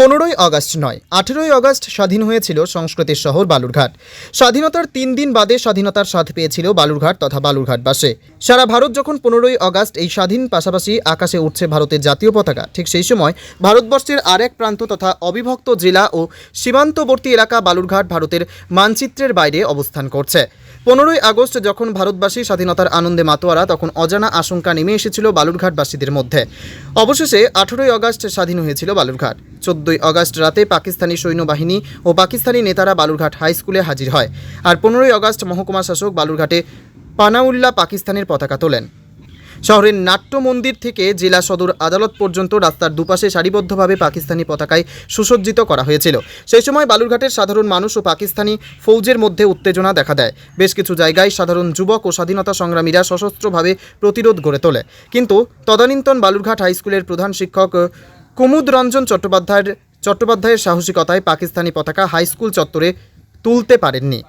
পনেরোই আগস্ট নয়, আঠেরোই আগস্ট স্বাধীন হয়েছিল সংস্কৃতির শহর বালুরঘাট। স্বাধীনতার তিন দিন বাদে স্বাধীনতার স্বাদ পেয়েছিল বালুরঘাট তথা বালুরঘাটবাসে। সারা ভারত যখন পনেরোই আগস্ট এই স্বাধীন পাশাপাশি আকাশে উঠছে ভারতের জাতীয় পতাকা, ঠিক সেই সময় ভারতবর্ষের আর এক প্রান্ত তথা অবিভক্ত জেলা ও সীমান্তবর্তী এলাকা বালুরঘাট ভারতের মানচিত্রের বাইরে অবস্থান করছে। পনেরোই আগস্ট যখন ভারতবাসী স্বাধীনতার আনন্দে মাতোয়ারা, তখন অজানা আশঙ্কা নেমে এসেছিল বালুরঘাটবাসীদের মধ্যে। অবশেষে আঠেরোই আগস্ট স্বাধীন হয়েছিল বালুরঘাট। চোদ্দই আগস্ট রাতে পাকিস্তানি সৈন্যবাহিনী ও পাকিস্তানি নেতারা বালুরঘাট হাই স্কুলে হাজির হয় আর পনেরোই আগস্ট মহকুমা শাসক বালুরঘাটে পানাউল্লা পাকিস্তানের পতাকা তোলেন। শহরের নাট্য মন্দির থেকে জেলা সদর আদালত পর্যন্ত রাস্তার দুপাশে সারিবদ্ধভাবে পাকিস্তানি পতাকায় সুসজ্জিত করা হয়েছিল। সেই সময় বালুরঘাটের সাধারণ মানুষ ও পাকিস্তানি ফৌজের মধ্যে উত্তেজনা দেখা দেয়। বেশ কিছু জায়গায় সাধারণ যুবক ও স্বাধীনতা সংগ্রামীরা সশস্ত্রভাবে প্রতিরোধ গড়ে তোলে। কিন্তু তদানীন্তন বালুরঘাট হাইস্কুলের প্রধান শিক্ষক কুমুদ রঞ্জন চট্টোপাধ্যায়ের চট্টোপাধ্যায়ের সাহসিকতায় পাকিস্তানি পতাকা হাই স্কুল চত্বরে তুলতে পারেননি।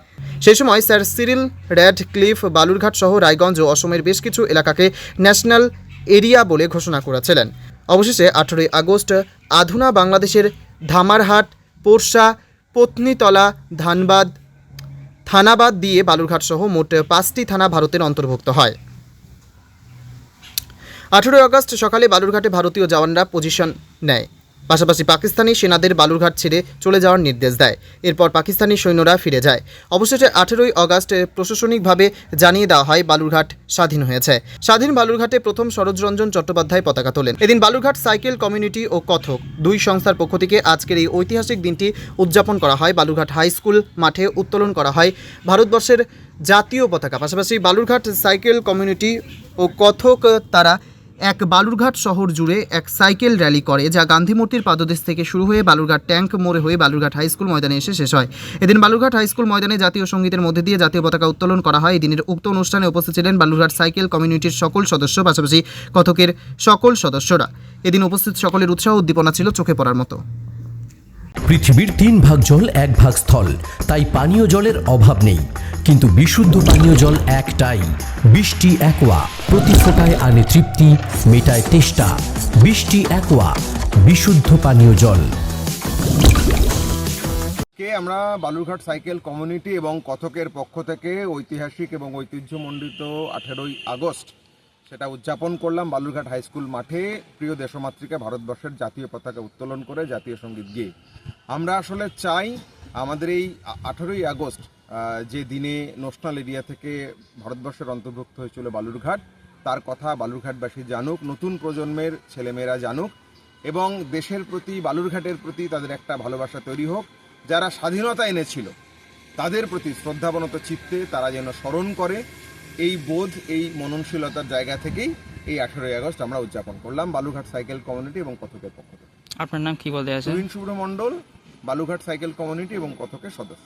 সেই সময় sir Cyril, Radcliffe, Balurghat সহ রায়গঞ্জ ও অসমের বেশ কিছু এলাকাকে ন্যাশনাল এরিয়া বলে ঘোষণা করেছিলেন। অবশেষে আঠেরোই আগস্ট আধুনা বাংলাদেশের ধামারহাট, পোরশা, পত্নীতলা, ধানবাদ, থানাবাদ দিয়ে বালুরঘাট সহ মোট পাঁচটি থানা ভারতের অন্তর্ভুক্ত হয়। আঠেরোই আগস্ট সকালে বালুরঘাটে ভারতীয় জওয়ানরা পজিশন নেয়। পাশাপাশি পাকিস্তানি সেনাদের বালুরঘাট ছেড়ে চলে যাওয়ার নির্দেশ দেয়। এরপর পাকিস্তানি সৈন্যরা ফিরে যায়। অবশেষে আঠেরোই আগস্ট প্রশাসনিকভাবে জানিয়ে দেওয়া হয়, বালুরঘাট স্বাধীন হয়েছে। স্বাধীন বালুরঘাটে প্রথম সরোজরঞ্জন চট্টোপাধ্যায় পতাকা তোলেন। এদিন বালুরঘাট সাইকেল কমিউনিটি ও কথক দুই সংস্থার পক্ষ থেকে আজকের এই ঐতিহাসিক দিনটি উদযাপন করা হয়। বালুরঘাট হাই স্কুল মাঠে উত্তোলন করা হয় ভারতবর্ষের জাতীয় পতাকা। পাশাপাশি বালুরঘাট সাইকেল কমিউনিটি ও কথক তারা এক বালুরঘাট শহর জুড়ে এক সাইকেল র্যালি করে, যা গান্ধী মূর্তির পাদদেশ থেকে শুরু হয়ে বালুরঘাট ট্যাঙ্ক মোড়ে হয়ে বালুরঘাট হাইস্কুল ময়দানে এসে শেষ হয়। এদিন বালুরঘাট হাইস্কুল ময়দানে জাতীয় সঙ্গীতের মধ্যে দিয়ে জাতীয় পতাকা উত্তোলন করা হয়। এদিনের উক্ত অনুষ্ঠানে উপস্থিত ছিলেন বালুরঘাট সাইকেল কমিউনিটির সকল সদস্য, পাশাপাশি কথকের সকল সদস্যরা। এদিন উপস্থিত সকলের উৎসাহ উদ্দীপনা ছিল চোখে পড়ার মতো। পৃথিবীর তিন ভাগ জল এক ভাগ স্থল। তাই পানীয় জলের অভাব নেই। কিন্তু বিশুদ্ধ পানীয় জল একটাই। বৃষ্টি একোয়া, প্রতি ফোটায় আনে তৃপ্তি, মেটায় তেষ্টা। বৃষ্টি একোয়া, বিশুদ্ধ পানীয় জল। আমরা বালুরঘাট সাইকেল কমিউনিটি এবং কথকের পক্ষ থেকে ঐতিহাসিক এবং ঐতিহ্যমণ্ডিত আঠেরোই আগস্ট সেটা উদযাপন করলাম বালুরঘাট হাই স্কুল মাঠে প্রিয় দেশমাতৃকা ভারতবর্ষের জাতীয় পতাকা উত্তোলন করে জাতীয় সংগীত গেয়ে। আমরা আসলে চাই আমাদের এই আঠেরোই আগস্ট যে দিনে ন্যাশনাল এরিয়া থেকে ভারতবর্ষের অন্তর্ভুক্ত হয়েছিল বালুরঘাট, তার কথা বালুরঘাটবাসী জানুক, নতুন প্রজন্মের ছেলেমেয়েরা জানুক এবং দেশের প্রতি, বালুরঘাটের প্রতি তাদের একটা ভালোবাসা তৈরি হোক, যারা স্বাধীনতা এনেছিল, তাদের প্রতি শ্রদ্ধাবনত চিত্তে তারা যেন স্মরণ করে এই বোধ এই মননশীলতার জায়গা থেকেই এই আঠেরোই আগস্ট আমরা উদযাপন করলাম বালুঘাট সাইকেল কমিউনিটি এবং কথকের পক্ষ থেকে। আপনার নাম কি বলতে আছে তুহিন বালুঘাট সাইকেল কমিউনিটি এবং কথকের সদস্য।